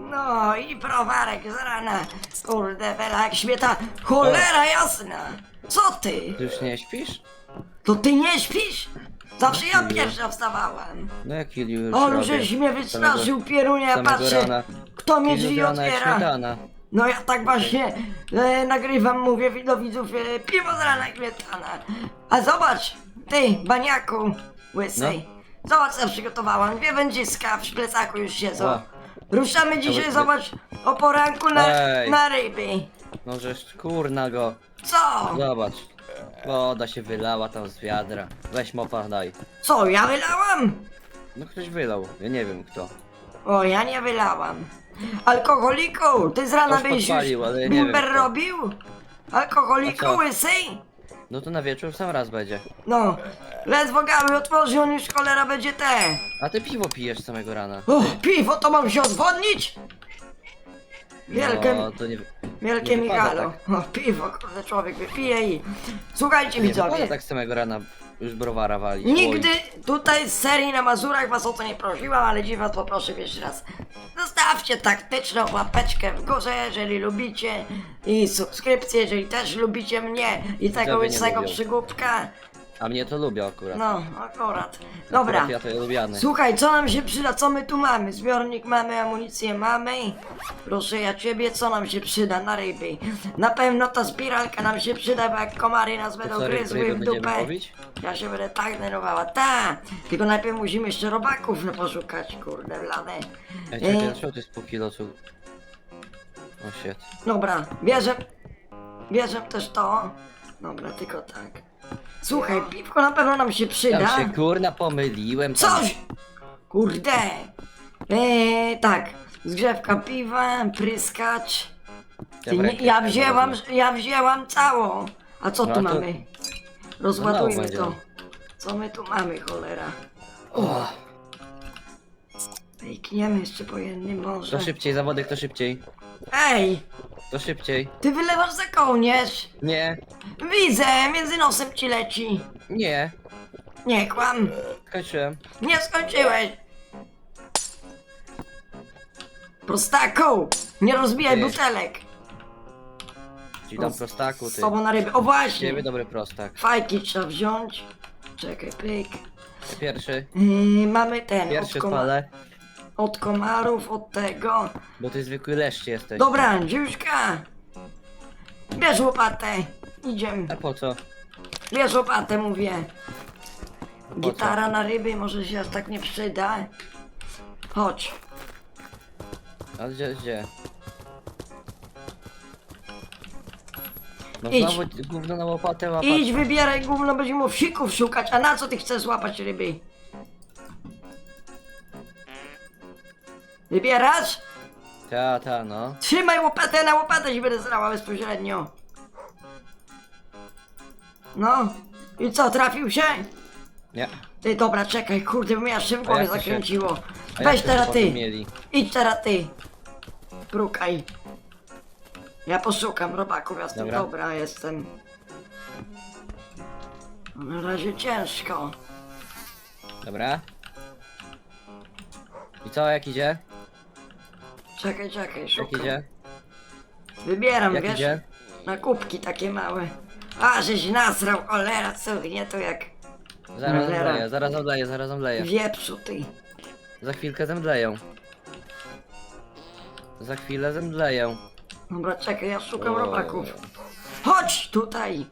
No i browarek z rana. Kurde, bela jak śmieta. Cholera jasna. Co ty? Ty już nie śpisz? To ty nie śpisz? Zawsze ja pierwsza wstawałam. No jak już On robię. żeś mnie wystraszył, samego patrzę. rana. Kto mnie drzwi otwiera? śmietana. No ja tak właśnie e, nagrywam, mówię do widzów, e, piwo z rana śmietana. A zobacz, ty, baniaku, łysej. No. Zobacz co przygotowałam, dwie wędziska w plecaku już siedzą. O. Ruszamy dzisiaj, zobacz, o poranku na, Ej. na ryby. No żeż kurna go. Co? Zobacz. Woda się wylała tam z wiadra. Weź mopa daj. Co, ja wylałam? No ktoś wylał. Ja nie wiem kto. O, ja nie wylałam. Alkoholiku, ty z rana Ktoś byś już podpalił, ale ja nie wiem bimber kto. robił? Alkoholiku, A co? łysej? No to na wieczór sam raz będzie. No, ledwo gały otworzył, on już cholera będzie te. A ty piwo pijesz z samego rana. O, piwo to mam się odwodnić? Wielkie, No to nie... wielkie nie wypada Migalo. O, piwo, kurde, człowiek wypije i... Słuchajcie Nie wypada widzowie, tak samego rana już browara walić. nigdy tutaj z serii na Mazurach was o to nie prosiłam, ale dziś was poproszę jeszcze raz. Zostawcie taktyczną łapeczkę w górze, jeżeli lubicie i subskrypcję, jeżeli też lubicie mnie i tego Widzowie nie łysego lubią. przygódka. A mnie to lubię akurat. No, akurat. Dobra. Akurat ja to lubiany. Słuchaj, co nam się przyda? Co my tu mamy? Zbiornik mamy, amunicję mamy. Proszę ja ciebie, co nam się przyda na ryby? Na pewno ta spiralka nam się przyda, bo jak komary nas będą ryb- gryzły w będziemy dupę. łowić? Ja się będę tak denerwowała. Ta! Tylko najpierw musimy jeszcze robaków no, poszukać, kurde, blade. Ej, czekaj, E, dlaczego to jest pół kilo cu... O shit. Dobra, bierze. Bierze też to. Dobra, tylko tak. Słuchaj, piwko na pewno nam się przyda. Tam się kurna pomyliłem. tam- Coś! Kurde! Eee, tak. Zgrzewka piwa, pryskacz. Ty nie, rękę ja wzięłam, ja wzięłam całą. A co No tu a to- mamy? Rozładujmy będzie. to. Co my tu mamy, cholera? O, jeszcze po jednym może. to szybciej, zawodek, to szybciej. Ej! To szybciej. Ty wylewasz za kołnierz! Nie, Widzę, między nosem ci leci. nie. Nie kłam. Skończyłem. Nie skończyłeś. Prostaku! Nie rozbijaj butelek. Ci dam prostaku, Z ty. tobą na ryby. O właśnie! Ciebie dobry prostak. Fajki trzeba wziąć. Czekaj, pyk. Pierwszy. Yy, mamy ten. Pierwszy spalę. Od komarów, od tego. Bo ty zwykły leszcz jesteś. Dobra, dziuszka. Bierz łopatę. Idziemy. A po co? Bierz łopatę, mówię. Po co? Gitara na ryby może się aż tak nie przyda. Chodź. A gdzie, gdzie? No Idź. znowu gówno na łopatę łapać. Idź, wybieraj gówno, będziemy mu wsików szukać. A na co ty chcesz łapać ryby? Wybierasz? Ta, ta, no. Trzymaj łopatę, na łopatę się będę zrała bezpośrednio. No. I co, trafił się? Nie. Ty, dobra, czekaj, kurde, bo mnie aż się w głowie jak to się- zakręciło. A Weź to teraz ty. mieli? Idź teraz ty. Brukaj. Ja poszukam robaków, ja jestem Dobra. dobra, jestem. Na razie ciężko. Dobra. I co, jak idzie? Czekaj, czekaj, Jak szukam. idzie? Wybieram, Jak wiesz, idzie? na kubki takie małe. A, żeś nasrał, cholera, cuchnie to jak Zaraz Cholera. zemdleję, zaraz zemdleję, zaraz zemdleję. wieprzu ty. Za chwilkę zemdleję. Za chwilę zemdleję. Dobra, czekaj, ja szukam robaków. Chodź tutaj!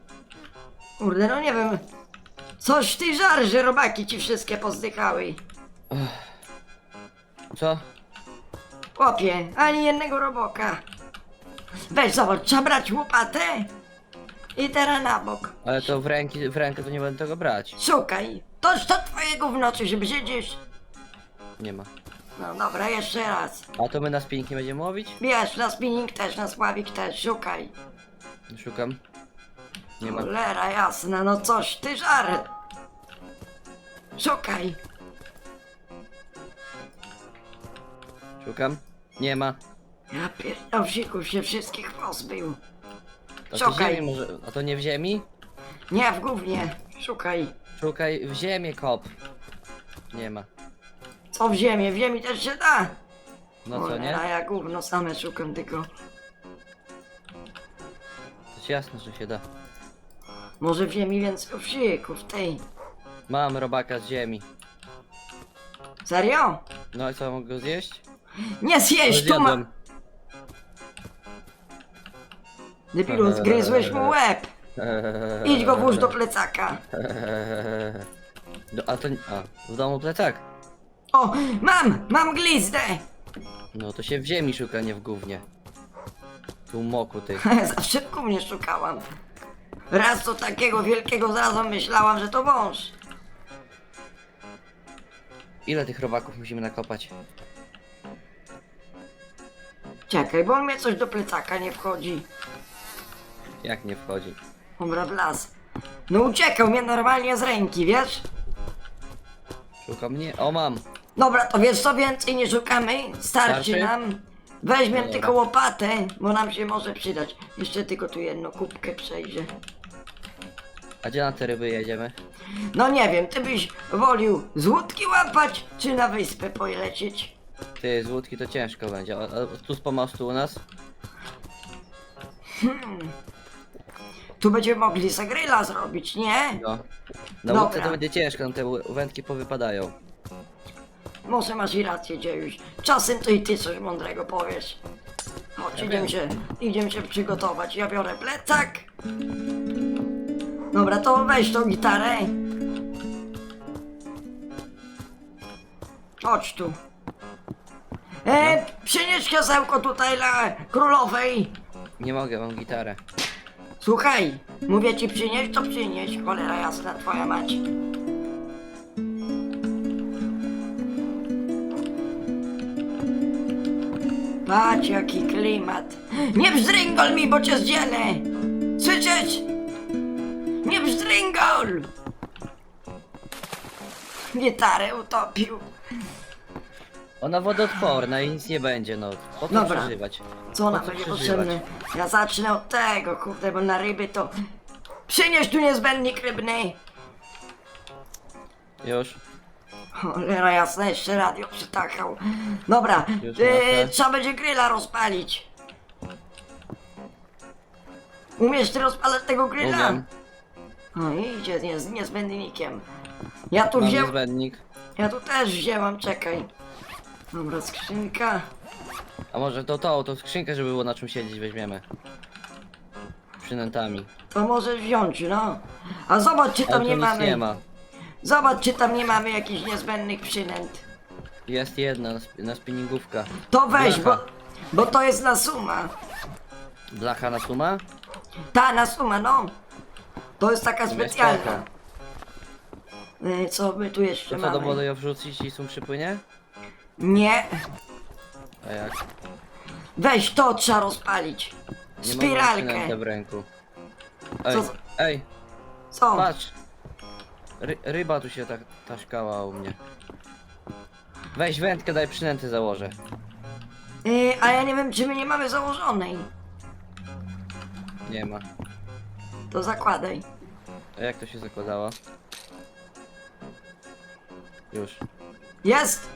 Kurde, no nie wiem. Coś ty żar, że robaki ci wszystkie pozdychały. Co? Chłopie, ani jednego roboka. Weź zobacz, trzeba brać łopatę i teraz na bok. Ale to w, ręki, w rękę to nie będę tego brać. Szukaj. Toż to twoje gówno, czy się brzydzisz? Nie ma. No dobra, jeszcze raz. A to my na spinki będziemy łowić? Wiesz, na spinning też, na sławik też, szukaj. Szukam. Nie ma. Cholera jasna, no coś ty żar. Szukaj. Szukam. Nie ma. Ja pierdolsików się wszystkich pozbył. A to Szukaj. ziemi może. A to nie w ziemi? Nie, w gównie. Szukaj. Szukaj w ziemię kop. Nie ma. Co w ziemię? W ziemi też się da. No co, nie? ja gówno same szukam tylko. To ci jasno, że się da. Może w ziemi więcej owsików, tej. Mam robaka z ziemi. Serio? No i co, mogę go zjeść? Nie zjeść, tu ma... Zjadłem. Debilu, zgryzłeś mu łeb. Idź go włóż do plecaka. No, a to... A, w domu plecak? O, mam, mam glizdę. No to się w ziemi szuka, nie w gównie. Tu moku ty. Zawsze ku mnie szukałam. Raz to takiego wielkiego zrazu myślałam, że to wąż. Ile tych robaków musimy nakopać? Czekaj, bo on mnie coś do plecaka nie wchodzi. Jak nie wchodzi? Dobra, w las. No uciekał mnie normalnie z ręki, wiesz? Szuka mnie? O, mam! Dobra, to wiesz co więcej nie szukamy? Starczy Starczy? nam. Weźmiemy Dobra. tylko łopatę, bo nam się może przydać. Jeszcze tylko tu jedną kubkę przejdzie. A gdzie na te ryby jedziemy? No nie wiem, ty byś wolił z łódki łapać, czy na wyspę polecieć? Ty, z łódki to ciężko będzie. A, a tu z pomostu u nas? Tu będziemy mogli zagryla zrobić, nie? No. Na Dobra. łódce to będzie ciężko, no te łę- wędki powypadają. Może masz i rację, dziejuś. Czasem to i ty coś mądrego powiesz. Chodź, Ja idziemy się, idziemy się przygotować. Ja biorę plecak. Dobra, to weź tą gitarę. Chodź tu. E, przynieś krzesełko tutaj dla królowej. Nie mogę, mam gitarę. Słuchaj, mówię ci przynieść, to przynieś. Cholera jasna, twoja mać. Patrz jaki klimat. Nie bzdryngol mi, bo cię zdzielę. Słyszysz? Nie bzdryngol! Gitarę utopił. Ona wodoodporna i nic nie będzie, no. Po co Dobra. przeżywać? Co nam Po co będzie przeżywać? potrzebne? Ja zacznę od tego, kurde, bo na ryby to... Przynieś tu niezbędnik rybny. Już. Cholera jasna, jeszcze radio przytakał. Dobra, Już e, lasę. trzeba będzie grilla rozpalić. Umiesz ty rozpalać tego grilla? Umiem. No idzie nie, z niezbędnikiem. Ja tu Mam wziął, niezbędnik. ja tu też wzięłam, czekaj. Dobra, skrzynka. A może to to, to skrzynkę, żeby było na czym siedzieć, weźmiemy. Przynętami. To możesz wziąć, no. A zobacz, czy Ale tam tu nie nic mamy. nie ma. Zobacz, czy tam nie mamy jakichś niezbędnych przynęt. Jest jedna na, sp na spinningówka. To weź, bo, Blacha. bo to jest na suma. Blacha na suma? Ta na suma, no. To jest taka specjalna. spoko. Y, Co my tu jeszcze To co, do mamy? wody ją wrzucić i sum przypłynie? Nie. A jak? Weź to trzeba rozpalić. Nie przynętę Spiralkę. w ręku. Ej, Co ej, Co? patrz! Ry ryba tu się tak taśkała u mnie. Weź wędkę, daj przynęty założę. Y, a ja nie wiem, czy my nie mamy założonej. Nie ma. To zakładaj. A jak to się zakładało? Już. Jest?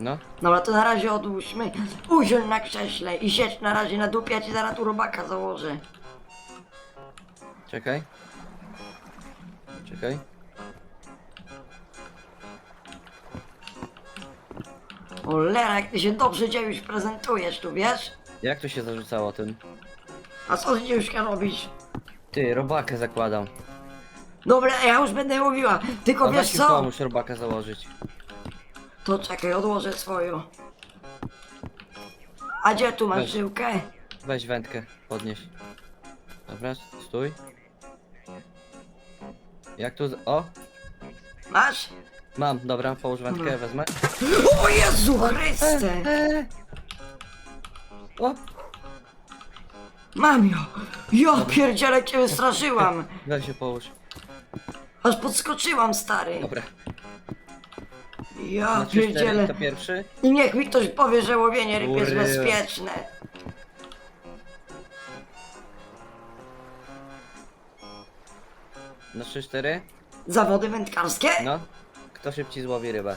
No. Dobra, to na razie odłóżmy. Uziąń na krześle i siedź na razie na dupie, ja ci zaraz tu robaka założę. Czekaj. Czekaj. Olera, jak ty się dobrze dziejuś prezentujesz tu, wiesz? Jak to się zarzucało tym? A co z dziejuszka robisz? Ty, robakę zakładam. Dobra, ja już będę mówiła, tylko A wiesz weź mi co? pomóż robaka założyć. To czekaj, odłożę swoją. A gdzie tu masz Weź. żyłkę? Weź wędkę, podnieś. Dobra, stój. Jak tu... z- O! Masz? Mam, dobra, połóż wędkę, Mhm. wezmę. O Jezu Chryste! Eee. O! Mam ją! Ja pierdziele cię wystraszyłam! Weź się połóż. Aż podskoczyłam, stary! Dobra. Ja cztery, pierdziele! to pierwszy. I niech mi ktoś powie, że łowienie ryb jest bezpieczne! Na trzy, cztery. Zawody wędkarskie? No. Kto szybciej złowi rybę?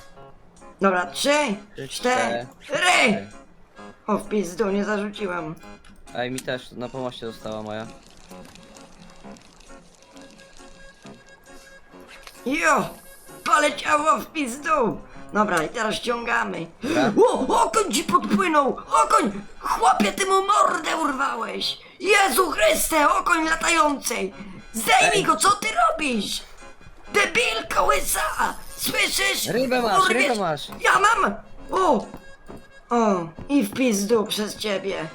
Dobra, trzy, Trzy, cztery! O, w pizdu, nie zarzuciłam. Ej, mi też na pomoście została moja. Jo! Poleciało w pizdu! Dobra, i teraz ściągamy. Dobra. O, okoń ci podpłynął! Okoń! Chłopie, ty mu mordę urwałeś! Jezu Chryste, okoń latający! Zdejmij Ej. go, co ty robisz? Debilko łysa! Słyszysz? Rybę masz, Urwiesz- rybę masz. Ja mam! O! O, i w pizdu przez ciebie.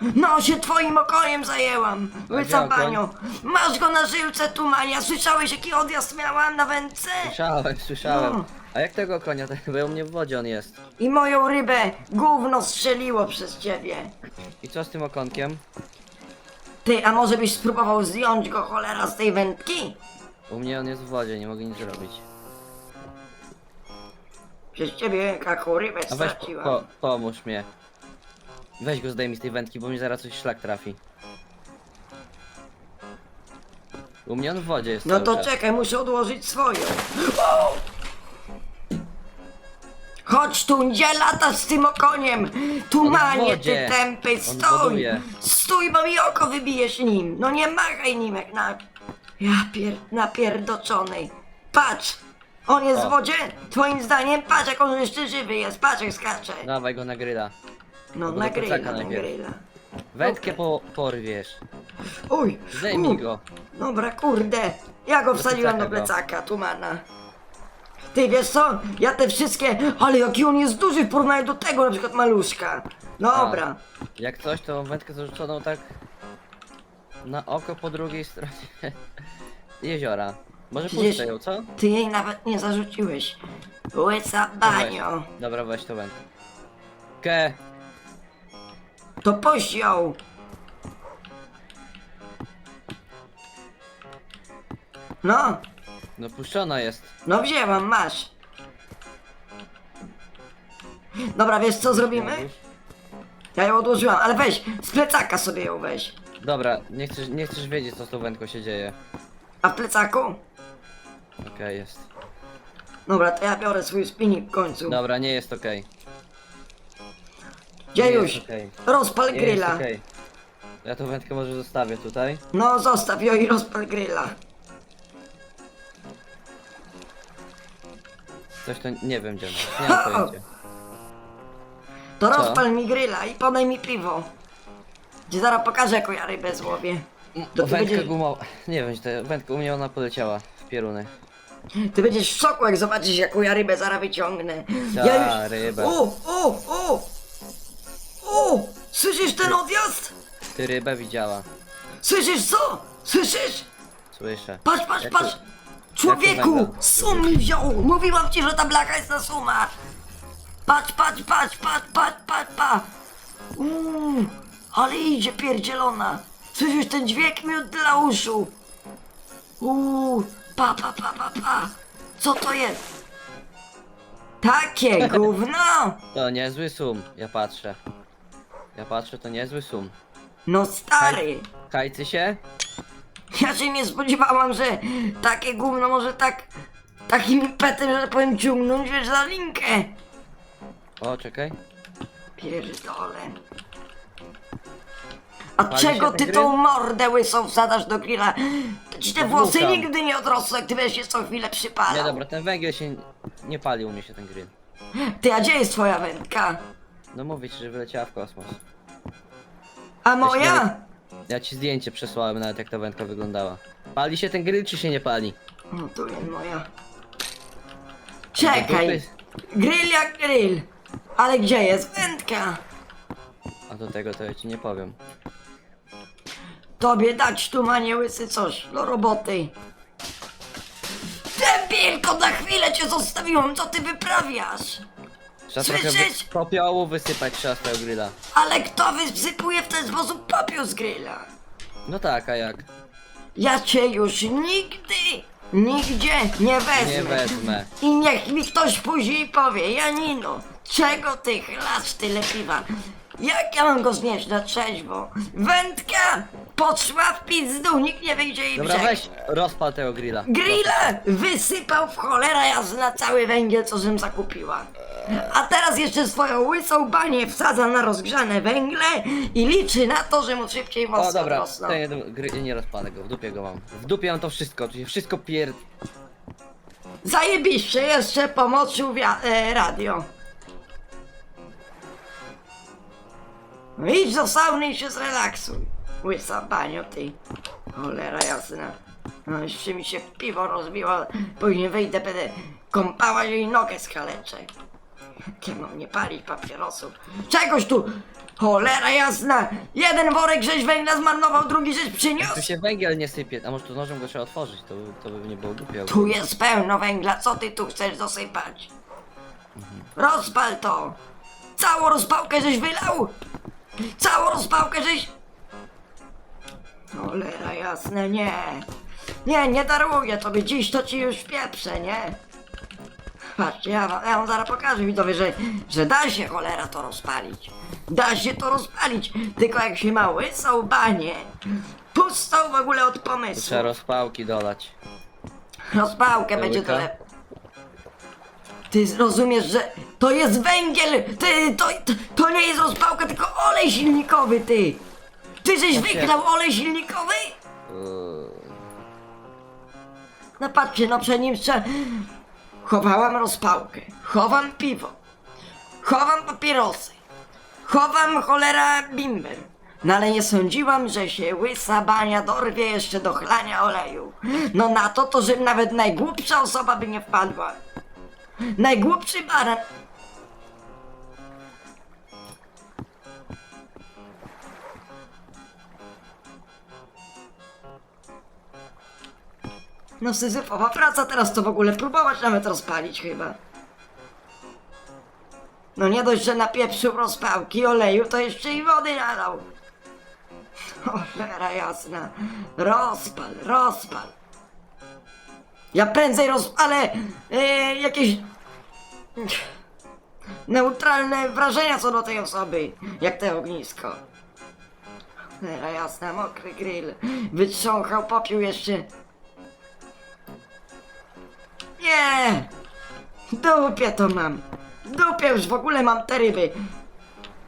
No, się twoim okoniem zajęłam, okoń? banio. Masz go na żyłce, tumania. Słyszałeś, jaki odjazd miałam na wędce? Słyszałem, słyszałem. No. A jak tego konia? Bo u mnie w wodzie on jest. I moją rybę gówno strzeliło przez ciebie. I co z tym okonkiem? Ty, a może byś spróbował zdjąć go cholera z tej wędki? U mnie on jest w wodzie, nie mogę nic zrobić. Przez ciebie jaką rybę A weź po, straciłam. po, pomóż mnie. Weź go zdejmij z tej wędki, bo mi zaraz coś szlak trafi. U mnie on w wodzie jest No cały to czas. czekaj, muszę odłożyć swoją. O! Chodź tu, gdzie latasz z tym okoniem? Tumanie, ty tępy, On stój! woduje. Stój, bo mi oko wybijesz nim. No nie machaj nim jak na... Ja pier... napierdoczonej. Patrz! On jest O. w wodzie? Twoim zdaniem? Patrz jak on jeszcze żywy jest, patrz jak skacze. Dawaj go na gryla. No No do na plecaka gryla, na najpierw. Wędkę po, porwiesz. Uj! Zdejmij u, go. Dobra, kurde. Ja go wsadziłam do plecaka go. plecaka, tumana. Ty wiesz co? Ja te wszystkie. Ale jaki on jest duży w porównaniu do tego na przykład maluszka. Dobra. Jak coś, to wędkę zarzuconą tak na oko po drugiej stronie jeziora. Może Przecież- puszczę ją, co? Ty jej nawet nie zarzuciłeś. Łysa banio. Weź. Dobra, weź to wędkę. Ke, To ją. No, no puszczona jest. no wzięłam, masz. Dobra, wiesz co zrobimy? Ja ją odłożyłam, ale weź, z plecaka sobie ją weź. Dobra, nie chcesz, nie chcesz wiedzieć co z tą wędką się dzieje. A w plecaku? Okej, jest. Dobra, to ja biorę swój spinning w końcu. Dobra, nie jest okej. Dziejuś, okej. rozpal Nie grilla. okej. Ja tą wędkę może zostawię tutaj. No zostaw ją i rozpal grilla. Coś to nie wiem gdzie ona nie mam pojęcia. To Co? rozpal mi grilla i podaj mi piwo. Gdzie zaraz pokażę jaką ja rybę złowię. To ty Wędka będziesz, gumowa. Nie wiem, gdzie ta wędka u mnie ona poleciała w pieruny. ty będziesz w szoku jak zobaczysz jaką ja rybę zaraz wyciągnę. Ta ja już... ryba. O, o, o! O! Słyszysz ten odjazd? Ty rybę widziała. Słyszysz co? Słyszysz? Słyszę. Patrz, patrz, Jak patrz! Człowieku! węgla? Sum mi wziął! Mówiłam ci, że ta blacha jest na suma! Patrz, patrz, patrz, patrz, patrz, patrz, patrz! Uuu, ale idzie pierdzielona! Słyszysz ten dźwięk mi dla uszu! Uuu, pa, pa, pa, pa, pa! Co to jest? Takie gówno! To niezły sum, ja patrzę. Ja patrzę, to niezły sum. No stary! Kajcy się? Ja się nie spodziewałam, że takie gówno może tak... Takim impetem, że tak powiem, ciągnąć, wiesz, za linkę! O, czekaj. Pierdolę. A Pali czego się ty tą mordę łysą wsadasz do grilla? To ci te włosy nigdy nie odrosły, jak ty będziesz się co chwilę przypalał. Nie dobra, ten węgiel się nie pali u mnie się ten grill. Ty, a gdzie jest twoja wędka? No mówię ci, że wyleciała w kosmos. A moja? Ja ci zdjęcie przesłałem nawet jak ta wędka wyglądała. Pali się ten grill czy się nie pali? No tu jest moja. Czekaj. Grill jak grill. Ale gdzie jest wędka? A do tego to ja ci nie powiem. Tobie dać tu manie łysy coś do roboty. Debilko, na chwilę cię zostawiłam, co ty wyprawiasz? Trzeba trochę wy... popiołu wysypać trzeba z tego grilla. Ale kto wysypuje w ten sposób popiół z grilla? No tak, a jak? Ja cię już nigdy, nigdzie nie wezmę. Nie wezmę. I niech mi ktoś później powie, Janino, Czego ty chlasz tyle piwa? Jak ja mam go znieść na trzeźwo? Wędka poszła w pizdu, nikt nie wyjdzie jej Dobra, brzeg. weź rozpal tego grilla. Grilla wysypał w cholera jasna cały węgiel, co żem zakupiła. A teraz jeszcze swoją łysą banię wsadza na rozgrzane węgle i liczy na to, że mu szybciej O mocno dobra, rosną. ten jeden gry, nie rozpalę go, w dupie go mam. W dupie mam to wszystko, czyli wszystko pier... Zajebiście, jeszcze pomoczył wia- e, radio. No idź do sauny i się zrelaksuj. Łysa banio, ty. Cholera jasna. No jeszcze mi się piwo rozbiło, później wyjdę, będę kąpała jej nogę skaleczę. Mam nie palić papierosów? Czegoś tu! Cholera jasna! Jeden worek żeś węgla zmarnował, drugi żeś przyniósł! Tu się węgiel nie sypie, a może tu nożem go trzeba otworzyć, to, to by nie było głupie. Tu jest pełno węgla, co ty tu chcesz dosypać? Rozpal to! Całą rozpałkę żeś wylał! Całą rozpałkę żeś... Cholera jasne, nie! Nie, nie daruję tobie, dziś to ci już pieprzę, nie? Patrzcie, ja wam, ja wam zaraz pokażę widzowie, że, że da się cholera to rozpalić. Da się to rozpalić, tylko jak się ma łysą banię, pustą w ogóle od pomysłu. trzeba rozpałki dolać. Rozpałkę będzie to lepiej. Ty rozumiesz, że to jest węgiel! Ty, to, to, nie jest rozpałka, tylko olej silnikowy, ty! Ty żeś wyklał olej silnikowy? Uuu. No patrzcie, no przed nim. Chowałam rozpałkę, chowam piwo, chowam papierosy, chowam cholera bimber. No ale nie sądziłam, że się łysa bania dorwie jeszcze do chlania oleju. No na to, to że nawet najgłupsza osoba by nie wpadła. Najgłupszy baran. No syzyfowa praca teraz to w ogóle próbować nawet rozpalić chyba. No nie dość, że napieprzył rozpałki oleju, to jeszcze i wody nalał. Cholera jasna. Rozpal, rozpal. Ja prędzej rozpalę e, jakieś neutralne wrażenia co do tej osoby, jak te ognisko. Cholera jasna, mokry grill. Wytrząchał, popiół jeszcze. Nie! Dupie to mam. W dupie już w ogóle mam te ryby.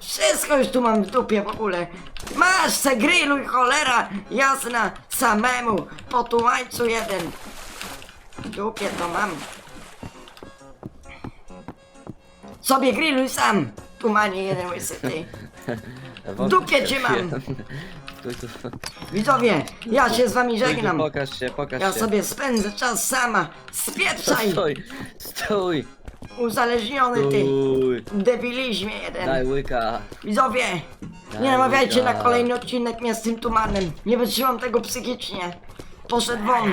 Wszystko już tu mam w dupie w ogóle. Masz se grilluj cholera jasna samemu po tułańcu jeden. W dupie to mam. Sobie grilluj sam. Tumanie jeden łysy ty. W dupie cię mam. Tu. Widzowie, ja się z wami żegnam. Pokaż się, pokaż Ja się. sobie spędzę czas sama. Spieprzaj! Stój, stój, Uzależniony ty. stój. Debilizmie jeden. Daj łyka. Widzowie, Daj nie namawiajcie na kolejny odcinek mnie z tym tumanem. Nie wytrzymam tego psychicznie. Poszedł won.